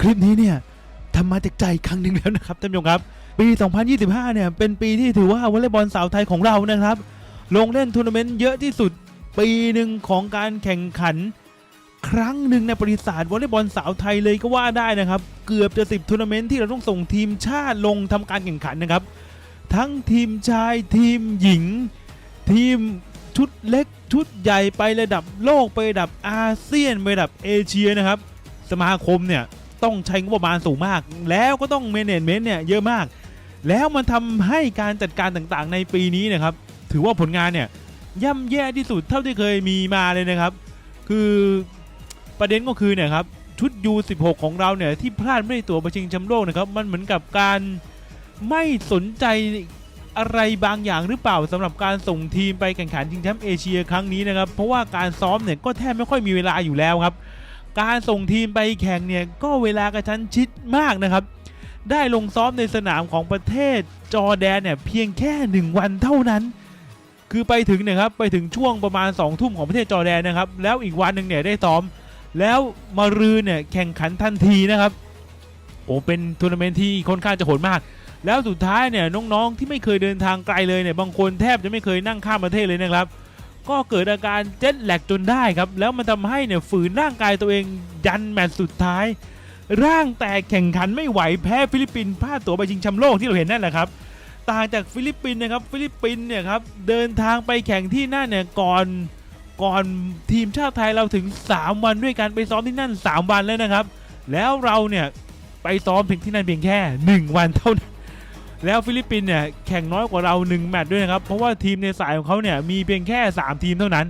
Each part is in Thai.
คลิปนี้เนี่ยทำมาจากใจครั้งหนึ่งแล้วนะครับท่านผู้ชมครับ ปี 2025 เนี่ย เป็นปีที่ถือว่าวอลเลย์บอลสาวไทยของเรานะครับ ลงเล่นทัวร์นาเมนต์เยอะที่สุดปีหนึ่งของการแข่งขัน ครั้งหนึ่งในประวัติศาสตร์วอลเลย์บอลสาวไทยเลยก็ว่าได้นะครับ เกือบจะ10ทัวร์นาเมนต์ที่เราต้องส่งทีมชาติลงทำการแข่งขันนะครับ ทั้งทีมชายทีมหญิง ทีมชุดเล็กชุดใหญ่ไประดับโลกไประดับอาเซียนไประดับเอเชียนะครับ สมาคมเนี่ย ต้องใช้งบประมาณสูงมาก แล้วก็ต้องเมนเนเมนต์เนี่ยเยอะมาก แล้วมันทำให้การจัดการต่างๆ ในปีนี้นะครับ ถือว่าผลงานเนี่ยย่ำแย่ที่สุดเท่าที่เคยมีมาเลยนะครับ คือประเด็นก็คือเนี่ยครับชุด U16 ของเราเนี่ยที่พลาดไม่ได้ตัวประชิงแชมป์โลกนะครับ มันเหมือนกับการไม่สนใจอะไรบางอย่างหรือเปล่าสำหรับการส่งทีมไปแข่งขันชิงแชมป์เอเชียครั้งนี้นะครับ เพราะว่าการซ้อมเนี่ยก็แทบไม่ค่อยมีเวลาอยู่แล้วครับ การส่งทีมไปแข่งเนี่ยก็เวลากระชั้นชิดมากนะครับ ได้ลงซ้อมในสนามของประเทศจอแดนเนี่ยเพียงแค่ 1 วันเท่านั้น คือไปถึงเนี่ยครับไปถึงช่วงประมาณ2ทุ่มของประเทศจอแดนนะครับ แล้วอีกวันหนึ่งเนี่ยได้ซ้อม แล้วมารืนเนี่ยแข่งขันทันทีนะครับโอ้เป็นทัวร์นาเมนต์ที่ค่อนข้างจะโหดมาก แล้วสุดท้ายเนี่ยน้องๆที่ไม่เคยเดินทางไกลเลยเนี่ยบางคนแทบจะไม่เคยนั่งข้ามประเทศเลยนะครับ ก็เกิดอาการเจ็ตแลกจนได้ครับ แล้วมันทำให้เนี่ยฝืนร่างกายตัวเองยันแมตช์สุดท้าย ร่างแตกแข่งขันไม่ไหวแพ้ฟิลิปปินส์พลาดตั๋วไปชิงแชมป์โลกที่เราเห็นนั่นแหละครับต่างจากฟิลิปปินส์นะครับฟิลิปปินส์เนี่ยครับเดินทางไปแข่งที่นั่นเนี่ยก่อนก่อนทีมชาติไทยเราถึง 3 วันด้วยกันไปซ้อมที่นั่น 3 วันแล้วนะครับ แล้วเราเนี่ยไปซ้อมเพียงที่นั่นเพียงแค่ 1 วันเท่านั้น แล้วฟิลิปปินส์เนี่ยแข่งน้อยกว่าเรา 1 แมตช์ด้วยนะครับ เพราะว่าทีมในสายของเขาเนี่ยมีเพียงแค่ 3 ทีมเท่านั้น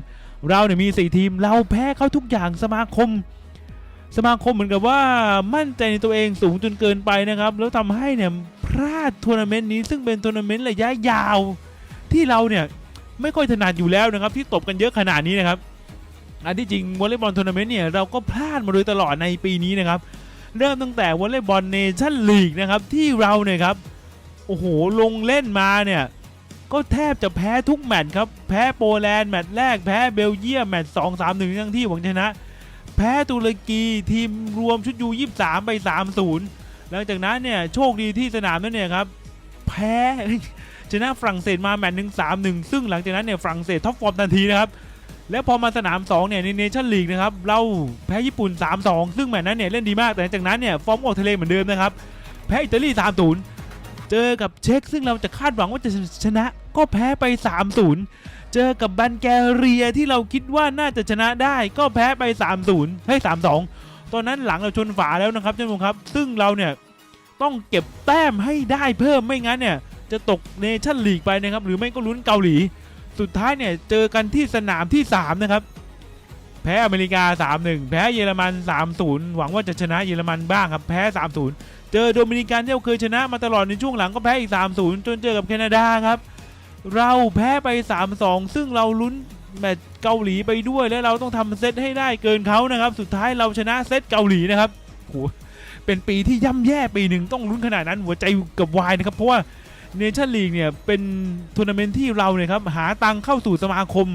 เราเนี่ยมี 4 ทีมเราแพ้เขาทุกอย่างสมาคม สมาคมเหมือนกับว่ามั่นใจในตัวเองสูงจนเกินไปนะครับ แล้วทำให้เนี่ยพลาดทัวร์นาเมนต์นี้ซึ่งเป็นทัวร์นาเมนต์ระยะยาว ที่เราเนี่ยไม่ค่อยถนัดอยู่แล้วนะครับ ที่ตบกันเยอะขนาดนี้นะครับอันที่จริงวอลเลย์บอลทัวร์นาเมนต์เนี่ยเราก็พลาดมาโดยตลอดในปีนี้นะครับ เริ่มตั้งแต่วอลเลย์บอลเนชั่นลีกนะครับที่เราเนี่ยครับ โอ้โห ลงเล่นมาเนี่ย ก็แทบจะแพ้ทุกแมตช์ครับ แพ้โปแลนด์แมตช์แรก แพ้เบลเยียมแมตช์สองสามหนึ่งทั้งที่หวังชนะ แพ้ตุรกีทีมรวมชุดยูยี่สามไป3-0หลังจากนั้นเนี่ยโชคดีที่สนามนั้นเนี่ยครับ แพ้ชนะฝรั่งเศสมาแมตช์หนึ่งสามหนึ่งซึ่งหลังจากนั้นเนี่ยฝรั่งเศสท็อปฟอร์มทันทีนะครับแล้วพอมาสนาม 2 เนี่ยในเนชั่นลีกนะครับ เราแพ้ญี่ปุ่น 3-2 ซึ่งแมตช์นั้นเนี่ย เล่นดีมาก แต่หลังจากนั้นเนี่ย ฟอร์มออกทะเลเหมือนเดิมนะครับ แพ้อิตาลี 3-0 เจอกับเช็กซึ่งเราจะคาดหวังว่าจะชนะก็แพ้ไป 3-0 เจอกับบันแกเรียที่เราคิดว่าน่าจะชนะได้ก็แพ้ไป 3-0ให้3-2 ตอนนั้นหลังเราชนฝาแล้วนะครับท่านผู้ชมครับ ซึ่งเราเนี่ยต้องเก็บแต้มให้ได้เพิ่มไม่งั้นเนี่ยจะตกเนชั่นลีกไปนะครับ หรือไม่ก็ลุ้นเกาหลี สุดท้ายเนี่ยเจอกันที่สนามที่ 3 นะครับ แพ้อเมริกา 3-1 แพ้เยอรมัน 3-0 หวังว่าจะชนะเยอรมันบ้างครับ แพ้ 3-0 เจอโดมินิกันที่เราเคยชนะมาตลอดในช่วงหลังก็แพ้อีก 3-0 จนเจอกับแคนาดาครับ เราแพ้ไป 3-2 ซึ่งเราลุ้นแมตช์เกาหลีไปด้วยและเราต้องทำเซตให้ได้เกินเขานะครับ สุดท้ายเราชนะเซตเกาหลีนะครับโหเป็นปีที่ย่ำแย่ปีหนึ่งต้องลุ้นขนาดนั้นหัวใจกับวายนะครับ เพราะว่าเนชั่นลีกเนี่ยเป็นทัวร์นาเมนต์ที่เราเนี่ยครับหาตังเข้าสู่สมาคม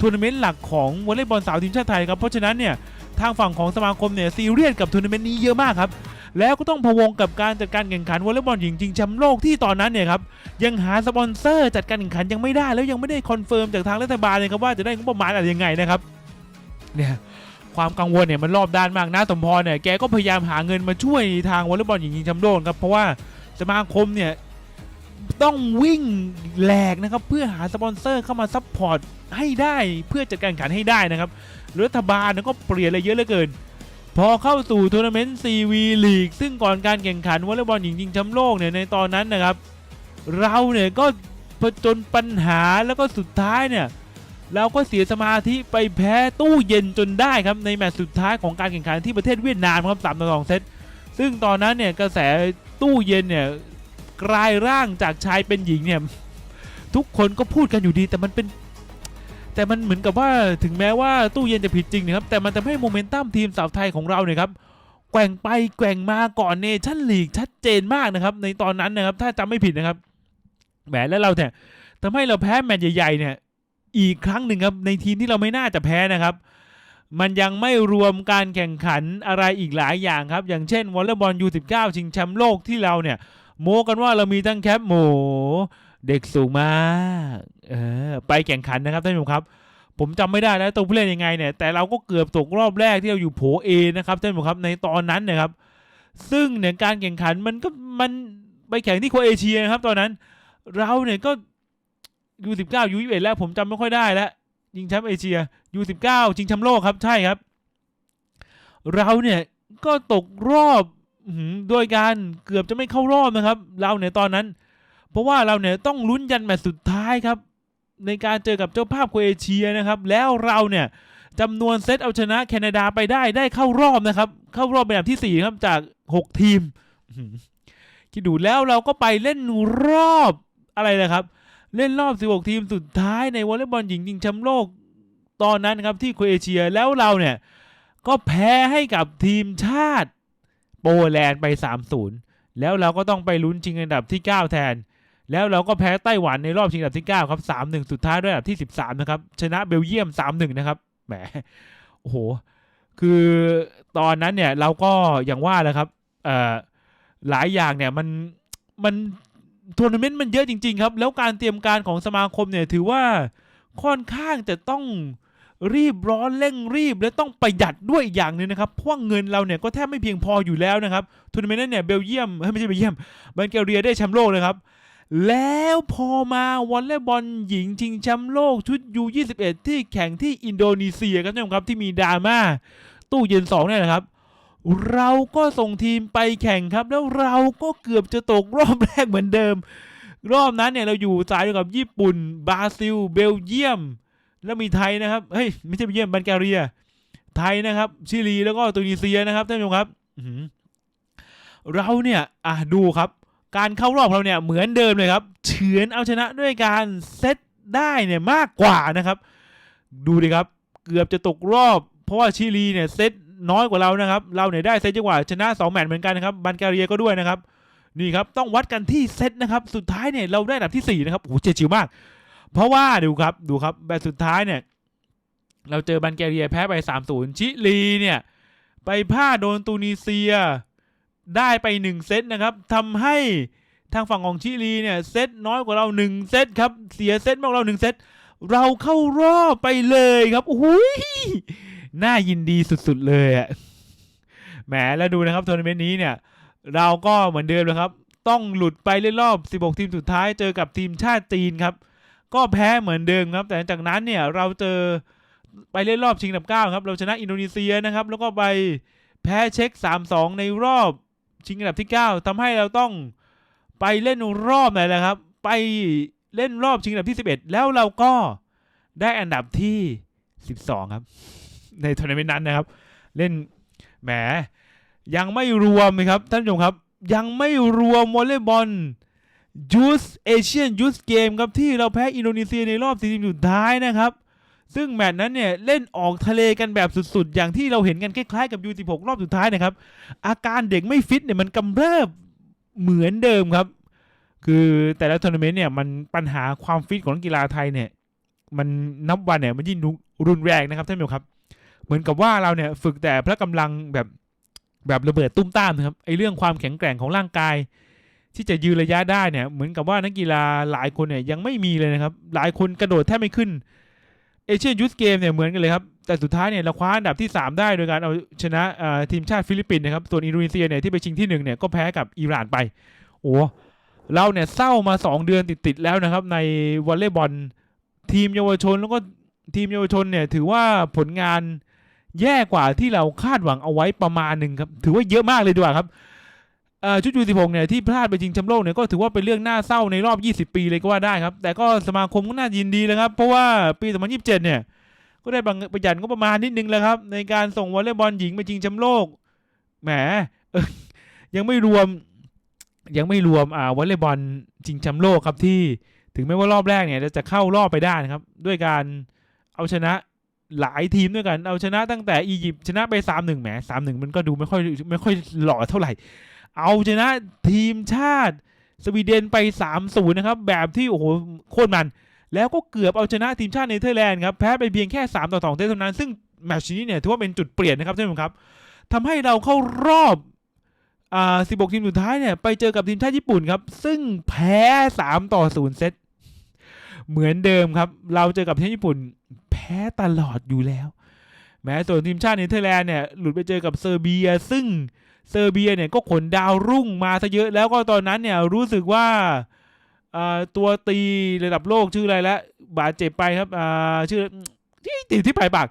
ทัวร์นาเมนต์หลักของวอลเลย์บอลสาวทีมชาติไทยครับเพราะฉะนั้นเนี่ยทางฝั่งของสมาคมเนี่ยซีเรียสกับทัวร์นาเมนต์นี้เยอะมากครับ แล้วก็ต้องพะวงกับการจัดการแข่งขันวอลเลย์บอลหญิงชิงแชมป์โลกที่ตอนนั้นเนี่ยครับยังหาสปอนเซอร์จัดการแข่งขันยังไม่ได้ แล้วยังไม่ได้คอนเฟิร์มจากทางรัฐบาลเลยครับว่าจะได้งบประมาณอะไรยังไงนะครับเนี่ยความกังวลเนี่ยมันรอบด้านมากนะสมพรเนี่ยแกก็พยายามหาเงินมาช่วยทางวอลเลย์บอลหญิงชิงแชมป์โลกครับเพราะว่าสมาคมเนี่ยต้องวิ่งแหลกนะครับเพื่อหาสปอนเซอร์เข้ามาซัพพอร์ตให้ได้เพื่อจัดการแข่งขันให้ได้นะครับรัฐบาลเนี่ยก็เปลี่ยนอะไรเยอะเหลือเกิน พอเข้าสู่ทัวร์นาเมนต์ซีวีลีกซึ่งก่อนการแข่งขันวอลเลย์บอลหญิงชิงแชมป์โลกเนี่ยในตอนนั้นนะครับ เราเนี่ยก็ผจญปัญหาแล้วก็สุดท้ายเนี่ยเราก็เสียสมาธิไปแพ้ตู้เย็นจนได้ครับในแมตช์สุดท้ายของการแข่งขันที่ประเทศเวียดนามครับสามต่อสองเซตซึ่งตอนนั้นเนี่ยกระแสตู้เย็นเนี่ยกลายร่างจากชายเป็นหญิงเนี่ยทุกคนก็พูดกันอยู่ดีแต่มันเป็น แต่มันเหมือนกับว่าถึงแม้ว่าตู้เย็นจะผิดจริงนะครับแต่มันทำให้โมเมนตัมทีมสาวไทยของเราเนี่ยครับแกว่งไปแกว่งมาก่อนเนชั่นลีกชัดเจนมากนะครับ ในตอนนั้นนะครับ ถ้าจำไม่ผิดนะครับแหมแล้วเราเนี่ยทำให้เราแพ้แมตช์ใหญ่ๆเนี่ย อีกครั้งหนึ่งครับในทีมที่เราไม่น่าจะแพ้นะครับ มันยังไม่รวมการแข่งขันอะไรอีกหลายอย่างครับ อย่างเช่นวอลเลย์บอล U19 ชิงแชมป์โลกที่เราเนี่ย โม้กันว่าเรามีทั้งแคปหมู เด็กสูงมากเออไปแข่งขันนะครับท่านผู้ชมครับ ผมจำไม่ได้แล้วตัวผู้เล่นยังไงเนี่ย แต่เราก็เกือบตกรอบแรกที่เราอยู่โผเอนะครับท่านผู้ชมครับในตอนนั้นนะครับ ซึ่งเนี่ยการแข่งขันมันก็มันไปแข่งที่โคเอเชียนะครับ ตอนนั้น เราเนี่ยก็ยูสิบเก้ายูยี่สิบเอ็ดแล้วผมจำไม่ค่อยได้แล้วยิงแชมป์เอเชียยูสิบเก้าชิงแชมป์โลกครับใช่ครับ เราเนี่ยก็ตกรอบอื้อหือโดยการเกือบจะไม่เข้ารอบนะครับ เราเนี่ยตอนนั้น เพราะว่าเราเนี่ยต้องลุ้นยันแมตช์สุดท้ายครับ ในการเจอกับเจ้าภาพโคเอเชียนะครับ แล้วเราเนี่ยจำนวนเซตเอาชนะแคนาดาไปได้ได้เข้ารอบนะครับ เข้ารอบเป็นอันดับที่สี่ครับจากหกทีมคิดดูแล้วเราก็ไปเล่นรอบอะไรนะครับ เล่นรอบ 16 ทีมสุดท้ายในวอลเลย์บอลหญิงชิงแชมป์โลกตอนนั้นครับที่โคเอเชียแล้วเราเนี่ย ก็แพ้ให้กับทีมชาติโปแลนด์ไป 3-0 แล้วเราก็ต้องไปลุ้นชิงอันดับที่ 9 แทน แล้วเราก็แพ้ไต้หวันในรอบชิงอันดับที่ 9 ครับ 3-1 สุดท้ายด้วยอันดับที่ 13 นะครับ ชนะเบลเยียม 3-1 นะครับ แหม โอ้โห คือตอนนั้นเนี่ยเราก็อย่างว่าแหละครับเอ่อหลายอย่างเนี่ยมันมันทัวร์นาเมนต์มันเยอะจริง ๆ ครับ แล้วการเตรียมการของสมาคมเนี่ยถือว่าค่อนข้างจะต้องรีบร้อนเร่งรีบ และต้องประหยัดด้วยอีกอย่างหนึงนะครับเพราะว่าเงินเราเนี่ยก็แทบไม่เพียงพออยู่แล้วนะครับทัวร์นาเมนต์นั้นเนี่ยเบลเยียมไม่ใช่เบลเยียมบัลแกเรียได้แชมป์โลกเลยครับ แล้วพอมาวอลเลย์บอลหญิงชิงแชมป์โลกชุด U21 ที่แข่งที่อินโดนีเซียครับท่านผู้ชมครับที่มีดราม่าตู้เย็นสองเนี่ยนะครับ เราก็ส่งทีมไปแข่งครับ แล้วเราก็เกือบจะตกรอบแรกเหมือนเดิม รอบนั้นเนี่ยเราอยู่สายเดียวกับญี่ปุ่น บราซิล เบลเยียม แล้วมีไทยนะครับเฮ้ยไม่ใช่เบลเยียมบัลแกเรีย ไทยนะครับชิลีแล้วก็ตุนิเซียนะครับท่านผู้ชมครับเราเนี่ยอะดูครับ การเข้ารอบของเราเนี่ยเหมือนเดิมเลยครับเฉือนเอาชนะด้วยการเซตได้เนี่ยมากกว่านะครับ ดูดิครับ เกือบจะตกรอบ เพราะว่าชิลีเนี่ยเซตน้อยกว่าเรานะครับ เราเนี่ยได้เซตเยอะกว่าชนะ2แมตช์เหมือนกันนะครับบัลแกเรียก็ด้วยนะครับนี่ครับต้องวัดกันที่เซตนะครับ สุดท้ายเนี่ยเราได้อันดับที่4นะครับโอ้เจ๋วมาก เพราะว่าดูครับดูครับแบบสุดท้ายเนี่ย เราเจอบัลแกเรียแพ้ไป3-0ชิลีเนี่ย ไปพลาดโดนตูนิเซีย ได้ไป 1 เซตนะครับทำให้ทางฝั่งของชิลีเนี่ยเซตน้อยกว่าเรา 1 เซตครับ เสียเซตมากกว่าเรา 1 เซตเราเข้ารอบไปเลยครับโอ้ยน่ายินดีสุดๆเลยอะแหมแล้วดูนะครับทัวร์นาเมนต์นี้เนี่ย เราก็เหมือนเดิมเลยครับ ต้องหลุดไปเล่นรอบ 16 ทีมสุดท้ายเจอกับทีมชาติจีนครับ ก็แพ้เหมือนเดิมครับ แต่หลังจากนั้นเนี่ยเราเจอไปเล่นรอบชิงอันดับ9ครับ เราชนะอินโดนีเซียนะครับ แล้วก็ไปแพ้เช็ค 3-2 ในรอบ ชิงอันดับที่ 9ทำให้เราต้องไปเล่นรอบไหนแหละครับ ไปเล่นรอบชิงอันดับที่ 11 แล้วเราก็ได้อันดับที่ 12 ครับ ในทัวร์นาเมนต์นั้นนะครับ เล่นแหมยังไม่รวมครับท่านผู้ชมครับ ยังไม่รวมวอลเลย์บอลยูสเอเชียนยูสเกมครับที่เราแพ้อินโดนีเซียในรอบ4ทีมสุดท้ายนะครับ ซึ่งแมตช์นั้นเนี่ยเล่นออกทะเลกันแบบสุดๆ อย่างที่เราเห็นกันคล้ายๆกับ U16 รอบสุดท้ายนะครับ อาการเด็กไม่ฟิตเนี่ยมันกำเริบเหมือนเดิมครับ คือแต่ละทัวร์นาเมนต์เนี่ยมันปัญหาความฟิตของนักกีฬาไทยเนี่ย มันนับวันเนี่ยมันยิ่งรุนแรงนะครับท่านผู้ชมครับ เหมือนกับว่าเราเนี่ยฝึกแต่พละกำลังแบบแบบระเบิดตุ้มต้ามนะครับไอเรื่องความแข็งแกร่งของร่างกาย ที่จะยืนระยะได้เนี่ย เหมือนกับว่านักกีฬาหลายคนเนี่ยยังไม่มีเลยนะครับ หลายคนกระโดดแทบไม่ขึ้น เอเชียนยูสเกมเนี่ยเหมือนกันเลยครับ แต่สุดท้ายเนี่ยเราคว้าอันดับที่ 3 ได้โดยการเอาชนะทีมชาติฟิลิปปินส์นะครับ ส่วนอินโดนีเซียเนี่ยที่ไปชิงที่1เนี่ยก็แพ้กับอิหร่านไป โอ้เราเนี่ยเศร้ามา 2 เดือนติดๆแล้วนะครับ ในวอลเลย์บอลทีมเยาวชนแล้วก็ทีมเยาวชนเนี่ยถือว่าผลงานแย่กว่าที่เราคาดหวังเอาไว้ประมาณหนึ่งครับ ถือว่าเยอะมากเลยดีกว่าครับ ชุดยูสิบหกเนี่ยที่พลาดไปชิงแชมป์โลกเนี่ยก็ถือว่าเป็นเรื่องน่าเศร้าในรอบ 20 ปีเลยก็ว่าได้ครับ แต่ก็สมาคมก็น่ายินดีเลยครับ เพราะว่าปี 2027 เนี่ย ก็ได้ประหยัดก็ประมาณนิดนึงแล้วครับ ในการส่งวอลเลย์บอลหญิงไปชิงแชมป์โลกแหมยังไม่รวม ยังไม่รวมอ่าวอลเลย์บอลชิงแชมป์โลกครับที่ถึงแม้ว่ารอบแรกเนี่ยจะเข้ารอบไปได้นะครับ ด้วยการเอาชนะหลายทีมด้วยกันเอาชนะตั้งแต่อียิปต์ชนะไป3-1แหม3-1มันก็ดูไม่ค่อยไม่ค่อยหล่อเท่าไหร่ เอาชนะทีมชาติ สวีเดนไป 3-0 นะครับ แบบที่โอ้โหโคตรมัน แล้วก็เกือบเอาชนะทีมชาติเนเธอร์แลนด์ครับ แพ้ไปเพียงแค่ 3 ต่อ2เซตเท่านั้น ซึ่งแมตช์นี้เนี่ยถือว่าเป็นจุดเปลี่ยนนะครับท่านผู้ชมครับทำให้เราเข้ารอบอ่า16 ทีมสุดท้ายเนี่ยไปเจอกับทีมชาติญี่ปุ่นครับ ซึ่งแพ้ 3 ต่อ 0 เซตเหมือนเดิมครับ เราเจอกับทีมญี่ปุ่นแพ้ตลอดอยู่แล้ว แม้ส่วนทีมชาติเนเธอร์แลนด์เนี่ยหลุดไปเจอกับเซอร์เบียซึ่ง เซอร์เบียเนี่ยก็ขนดาวรุ่งมาซะเยอะแล้วก็ตอนนั้นเนี่ยรู้สึกว่าตัวตีระดับโลกชื่ออะไรแล้วบาดเจ็บไปครับชื่อที่ติดที่ปลายปาก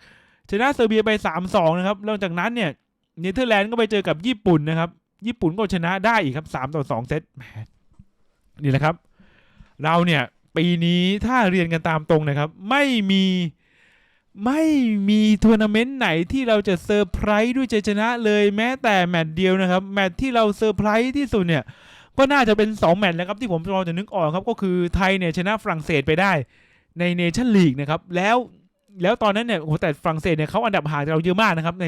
ชนะเซอร์เบียไป 3-2 นะครับหลังจากนั้นเนี่ยเนเธอร์แลนด์ก็ไปเจอกับญี่ปุ่นนะครับ ญี่ปุ่นก็ชนะได้อีกครับ3ต่อ2เซตแหมนี่แหละครับ เราเนี่ยปีนี้ถ้าเรียนกันตามตรงนะครับ ไม่มี ไม่มีทัวร์นาเมนต์ไหนที่เราจะเซอร์ไพรส์ด้วยชัยชนะเลยแม้แต่แมตช์เดียวนะครับ แมตช์ที่เราเซอร์ไพรส์ที่สุดเนี่ย ก็น่าจะเป็น 2 แมตช์แล้วครับ ที่ผมพอจะนึกออกครับ ก็คือไทยเนี่ยชนะฝรั่งเศสไปได้ในเนชั่นลีกนะครับ แล้วแล้วตอนนั้นเนี่ยโอ้โหแต่ฝรั่งเศสเนี่ยเขาอันดับห่างจากเราเยอะมากนะครับ ใน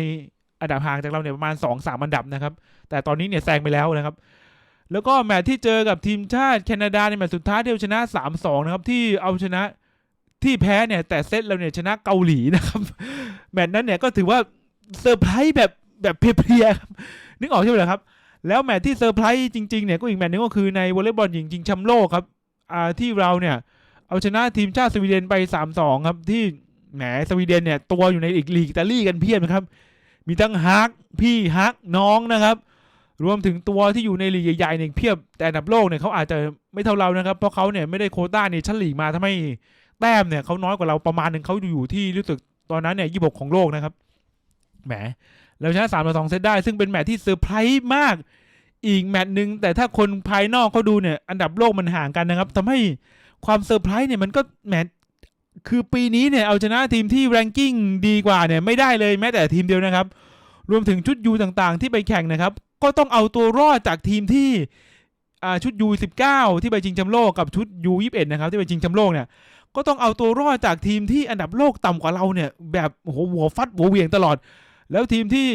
อันดับห่างจากเราเนี่ยประมาณ 2 3อันดับนะครับ แต่ตอนนี้เนี่ยแซงไปแล้วนะครับแล้วก็แมตช์ที่เจอกับทีมชาติแคนาดาในแมตช์สุดท้ายที่เราชนะ 3-2 นะครับที่เอาชนะ ที่แพ้เนี่ยแต่เซตเราเนี่ยชนะเกาหลีนะครับแมตช์นั้นเนี่ยก็ถือว่าเซอร์ไพรส์แบบแบบเพลียๆนึกออกใช่ไหมครับ แล้วแมตช์ที่เซอร์ไพรส์จริงๆเนี่ยก็อีกแมตช์หนึงก็คือในวอลเลย์บอลหญิงชิงแชมป์โลกครับอ่าที่เราเนี่ยเอาชนะทีมชาติสวีเดนไป 3-2 ครับ ที่แหมสวีเดนเนี่ยตัวอยู่ในอีกลีกอิตาลีกันเพียบนะครับ มีทั้งฮักพี่ฮักน้องนะครับ รวมถึงตัวที่อยู่ในลีกใหญ่ๆเนี่ยเพียบแต่อันดับโลกเนี่ยเขาอาจจะไม่เท่าเรานะครับ เพราะเขาเนี่ยไม่ได้โคต้าในชั้นลีกมาทำให้ แต้มเนี่ยเขาน้อยกว่าเราประมาณหนึ่งเขาอยู่ที่รู้สึกตอนนั้นเนี่ยยี่บกของโลกนะครับ แหมเราชนะสามต่อสองเซตได้ ซึ่งเป็นแมตช์ที่เซอร์ไพรส์มาก อีกแมตช์หนึ่งแต่ถ้าคนภายนอกเขาดูเนี่ย อันดับโลกมันห่างกันนะครับทำให้ความเซอร์ไพรส์เนี่ยมันก็แหมคือปีนี้เนี่ยเอาชนะทีมที่แรงกิ้งดีกว่าเนี่ยไม่ได้เลยแม้แต่ทีมเดียวนะครับ รวมถึงชุดยูต่างๆ ที่ไปแข่งนะครับ ก็ต้องเอาตัวรอดจากทีมที่อ่าชุดยู19ที่ไปชิงแชมป์โลกกับชุดยู21นะครับที่ไปชิงแชมป์โลกเนี่ย ก็ต้องเอาตัวรอดจากทีมที่อันดับโลกต่ำกว่าเราเนี่ยแบบโอ้โหหัวฟัดหัวเวียงตลอด แล้วทีมที่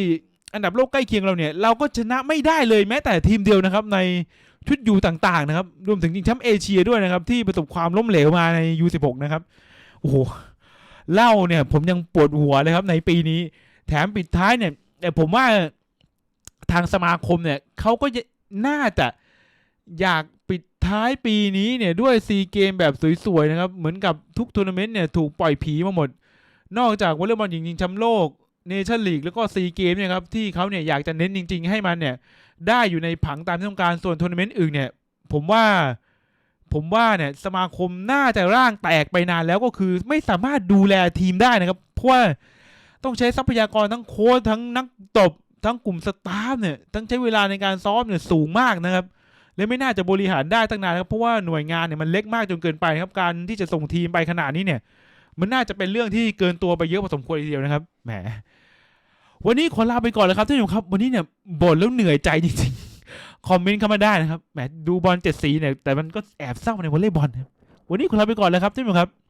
อันดับโลกใกล้เคียงเราเนี่ย เราก็ชนะไม่ได้เลยแม้แต่ทีมเดียวนะครับในชุดยูต่างๆนะครับ รวมถึงทีมแชมป์เอเชียด้วยนะครับ ที่ประสบความล้มเหลวมาใน U16 นะครับโอ้โหเล่าเนี่ย ผมยังปวดหัวเลยครับในปีนี้ แถมปิดท้ายเนี่ย แต่ผมว่าทางสมาคมเนี่ยเขาก็น่าจะอยาก ท้ายปีนี้เนี่ยด้วยซีเกมแบบสวยๆนะครับ เหมือนกับทุกทัวร์นาเมนต์เนี่ยถูกปล่อยผีมาหมด นอกจากวอลเลย์บอลหญิงชิงแชมป์โลกเนชั่นลีกแล้วก็ซีเกมเนี่ยครับที่เขาเนี่ยอยากจะเน้นจริง ๆ ให้มันเนี่ยได้อยู่ในผังตามที่ต้องการส่วนทัวร์นาเมนต์อื่นเนี่ย ผมว่าผมว่าเนี่ยสมาคมน่าจะร่างแตกไปนานแล้วก็คือไม่สามารถดูแลทีมได้นะครับ เพราะว่าต้องใช้ทรัพยากรทั้งโค้ชทั้งนักตบทั้งกลุ่มสตาฟเนี่ยทั้งใช้เวลาในการซ้อมเนี่ยสูงมากนะครับ และไม่น่าจะบริหารได้ตั้งนานครับเพราะว่าหน่วยงานเนี่ยมันเล็กมากจนเกินไปครับการที่จะส่งทีมไปขนาดนี้เนี่ย มันน่าจะเป็นเรื่องที่เกินตัวไปเยอะพอสมควรทีเดียวนะครับแหมวันนี้ขอลาไปก่อนเลยครับท่านผู้ชมครับ วันนี้เนี่ยบ่นแล้วเหนื่อยใจจริงๆคอมเมนต์เข้ามาได้นะครับแหมดูบอลเจ็ดสีเนี่ยแต่มันก็แอบเศร้าในวอลเลย์บอลครับวันนี้ขอลาไปก่อนเลยครับท่านผู้ชมครับ